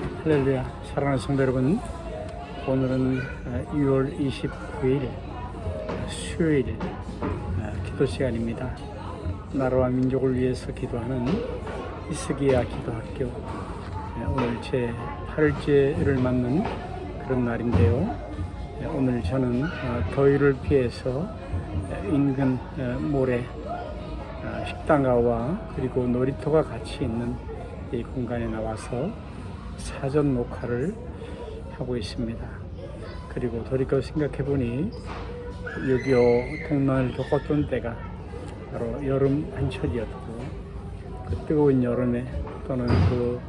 할렐루야. 사랑하는 성도 여러분 오늘은 6월 29일 수요일 어, 기도 시간입니다. 나라와 민족을 위해서 기도하는 이스기야 기도학교. 예, 오늘 제 8일째를 맞는 그런 날인데요. 예, 오늘 저는 어, 더위를 피해서 예, 인근 어, 모래 어, 식당가와 그리고 놀이터가 같이 있는 이 공간에 나와서 사전 녹화를 하고 있습니다. 그리고 돌이켜 생각해 보니 6.25 동란을 겪었던 때가 바로 여름 한철이었고 그 뜨거운 여름에 또는 그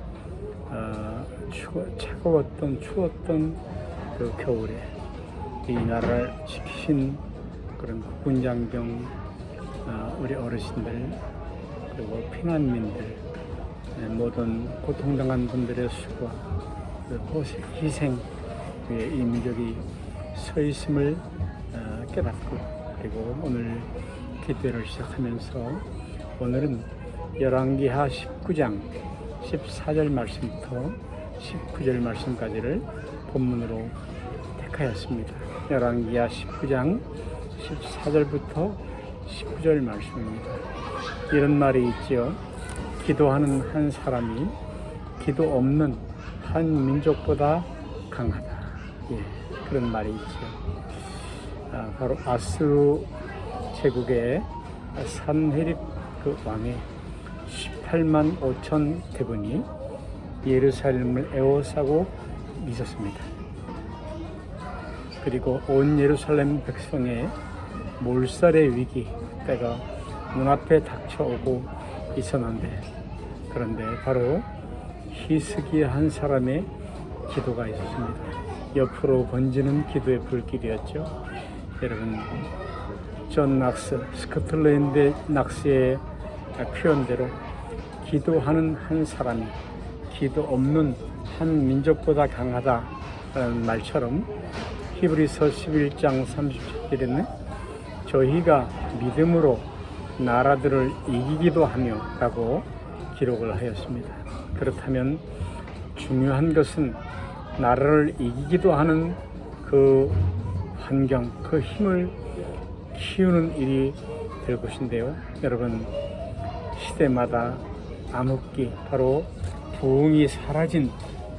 어, 추워, 차가웠던 추웠던 그 겨울에 이 나라를 지키신 그런 국군 장병 어, 우리 어르신들 그리고 피난민들 네, 모든 고통당한 분들의 수고와 그 호세- 희생 위에 이 민족이 서 있음을 어, 깨닫고 그리고 오늘 기도를 시작하면서 오늘은 열왕기하 19장 14절 말씀부터 19절 말씀까지를 본문으로 택하였습니다. 열왕기하 19장 14절부터 19절 말씀입니다. 이런 말이 있지요. 기도하는 한 사람이 기도 없는 한 민족보다 강하다. 예, 그런 말이 있죠. 아, 바로 아스루 제국의 산헤립 그 왕의 18만 5천 대군이 예루살렘을 에워싸고 있었습니다. 그리고 온 예루살렘 백성의 몰살의 위기 때가 눈앞에 닥쳐오고 있었는데 그런데 바로 히스기야 한 사람의 기도가 있었습니다. 옆으로 번지는 기도의 불길이었죠. 여러분 존 낙스 스코틀랜드 낙스의 표현대로 기도하는 한 사람이 기도 없는 한 민족보다 강하다라는 말처럼 히브리서 11장 30절에는 저희가 믿음으로 나라들을 이기기도 하며 라고 기록을 하였습니다. 그렇다면 중요한 것은 나라를 이기기도 하는 그 환경, 그 힘을 키우는 일이 될 것인데요. 여러분, 시대마다 암흑기, 바로 부흥이 사라진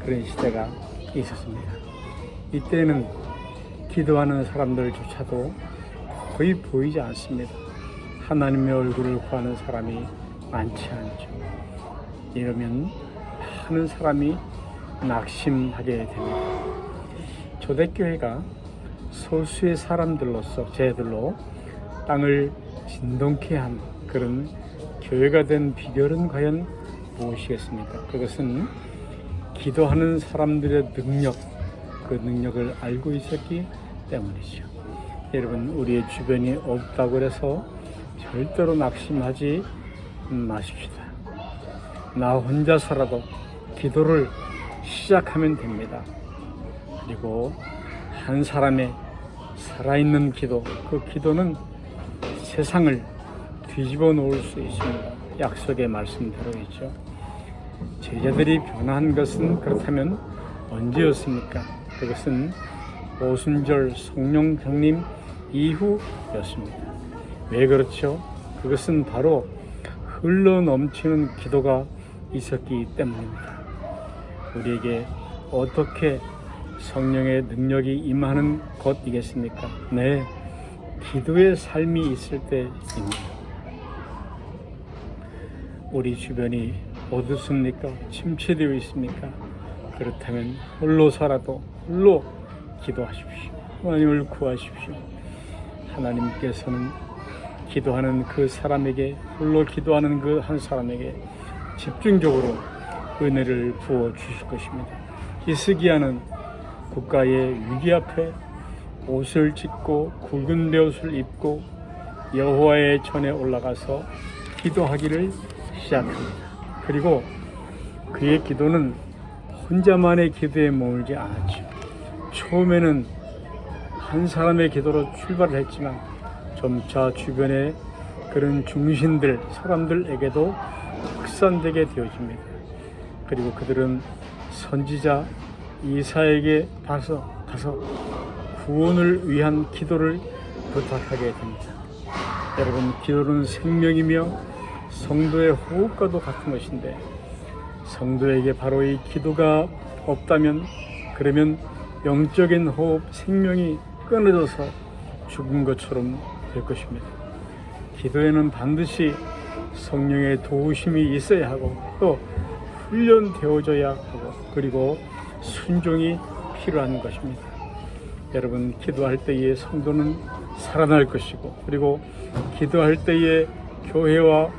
그런 시대가 있었습니다. 이때는 기도하는 사람들조차도 거의 보이지 않습니다. 하나님의 얼굴을 구하는 사람이 많지 않죠. 이러면 많은 사람이 낙심하게 됩니다. 초대교회가 소수의 사람들로서 제들로 땅을 진동케 한 그런 교회가 된 비결은 과연 무엇이겠습니까? 그것은 기도하는 사람들의 능력, 그 능력을 알고 있었기 때문이죠. 여러분, 우리의 주변이 없다고 해서 절대로 낙심하지 마십시다. 나 혼자서라도 기도를 시작하면 됩니다. 그리고 한 사람의 살아있는 기도, 그 기도는 세상을 뒤집어 놓을 수 있습니다. 약속의 말씀대로 있죠. 제자들이 변한 것은 그렇다면 언제였습니까? 그것은 오순절 성령 강림 이후였습니다. 왜 그렇죠? 그것은 바로 흘러 넘치는 기도가 있었기 때문입니다. 우리에게 어떻게 성령의 능력이 임하는 것이겠습니까? 네, 기도의 삶이 있을 때입니다. 우리 주변이 어둡습니까? 침체되어 있습니까? 그렇다면 홀로서라도 홀로 기도하십시오. 하나님을 구하십시오. 하나님께서는 기도하는 그 사람에게 홀로 기도하는 그 한 사람에게 집중적으로 은혜를 부어 주실 것입니다. 히스기야는 국가의 위기 앞에 옷을 찢고 굵은 베옷을 입고 여호와의 전에 올라가서 기도하기를 시작합니다. 그리고 그의 기도는 혼자만의 기도에 머물지 않았죠. 처음에는 한 사람의 기도로 출발을 했지만 점차 주변의 그런 중신들, 사람들에게도 확산되게 되어집니다. 그리고 그들은 선지자 이사에게 가서 가서 구원을 위한 기도를 부탁하게 됩니다. 여러분 기도는 생명이며 성도의 호흡과도 같은 것인데 성도에게 바로 이 기도가 없다면 그러면 영적인 호흡 생명이 끊어져서 죽은 것처럼 될 것입니다. 기도에는 반드시 성령의 도우심이 있어야 하고 또 훈련되어져야 하고 그리고 순종이 필요한 것입니다. 여러분 기도할 때의 성도는 살아날 것이고 그리고 기도할 때의 교회와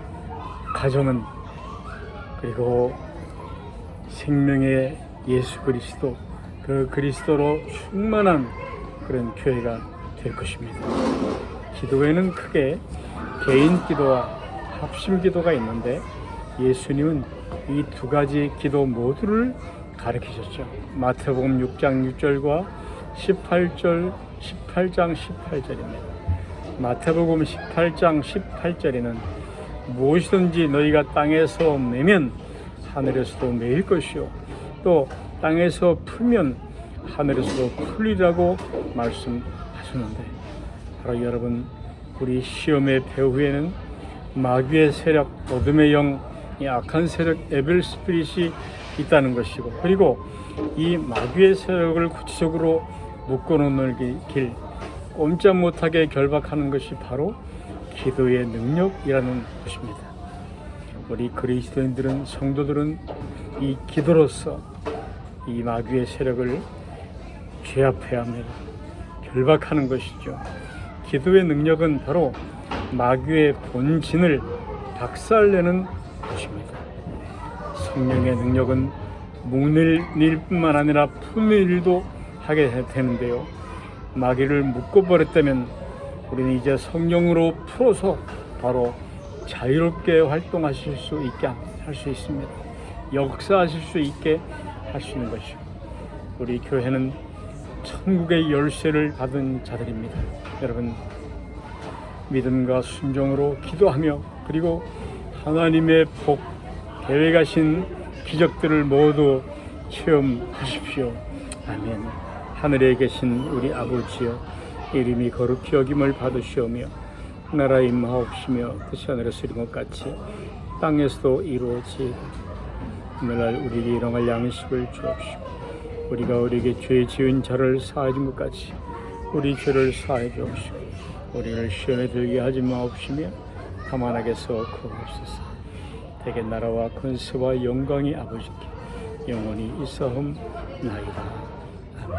가정은 그리고 생명의 예수 그리스도 그 그리스도로 충만한 그런 교회가 될 것입니다. 기도에는 크게 개인 기도와 합심 기도가 있는데 예수님은 이 두 가지 기도 모두를 가르치셨죠. 마태복음 6장 6절과 18절 18장 18절입니다. 마태복음 18장 18절에는 무엇이든지 너희가 땅에서 내면 하늘에서도 매일 것이요 또 땅에서 풀면 하늘에서도 풀리라고 말씀하셨는데 바로 여러분 우리 시험의 배후에는 마귀의 세력, 어둠의 영, 이 악한 세력 에벨 스피릿이 있다는 것이고 그리고 이 마귀의 세력을 구체적으로 묶어놓는 길 꼼짝 못하게 결박하는 것이 바로 기도의 능력이라는 것입니다. 우리 그리스도인들은 성도들은 이 기도로서 이 마귀의 세력을 제압해야 합니다. 결박하는 것이죠. 기도의 능력은 바로 마귀의 본진을 박살내는 것입니다. 성령의 능력은 묶는 일뿐만 아니라 푸는 일도 하게 되는데요. 마귀를 묶어버렸다면 우리는 이제 성령으로 풀어서 바로 자유롭게 활동하실 수 있게 할 수 있습니다. 역사하실 수 있게 할 수 있는 것이죠. 우리 교회는 천국의 열쇠를 받은 자들입니다. 여러분 믿음과 순종으로 기도하며 그리고 하나님의 복 계획하신 기적들을 모두 체험하십시오. 아멘. 하늘에 계신 우리 아버지여 이름이 거룩히 여김을 받으시오며 나라 임하옵시며 뜻이 하늘에서 이룬 것 같이 땅에서도 이루어지이다. 오늘날 우리에게 일용할 양식을 주옵시고 우리가 우리에게 죄 지은 자를 사하여 준것 같이 우리 죄를 사하여 주옵시고 우리를 시험에 들게 하지 마옵시며 가만하게서 구하옵소서. 대개 나라와 근세와 영광이 아버지께 영원히 있어옵나이다. 아멘.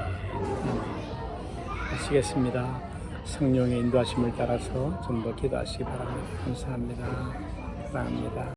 하시겠습니다. 성령의 인도하심을 따라서 좀 더 기도하시기 바랍니다. 감사합니다. 사랑합니다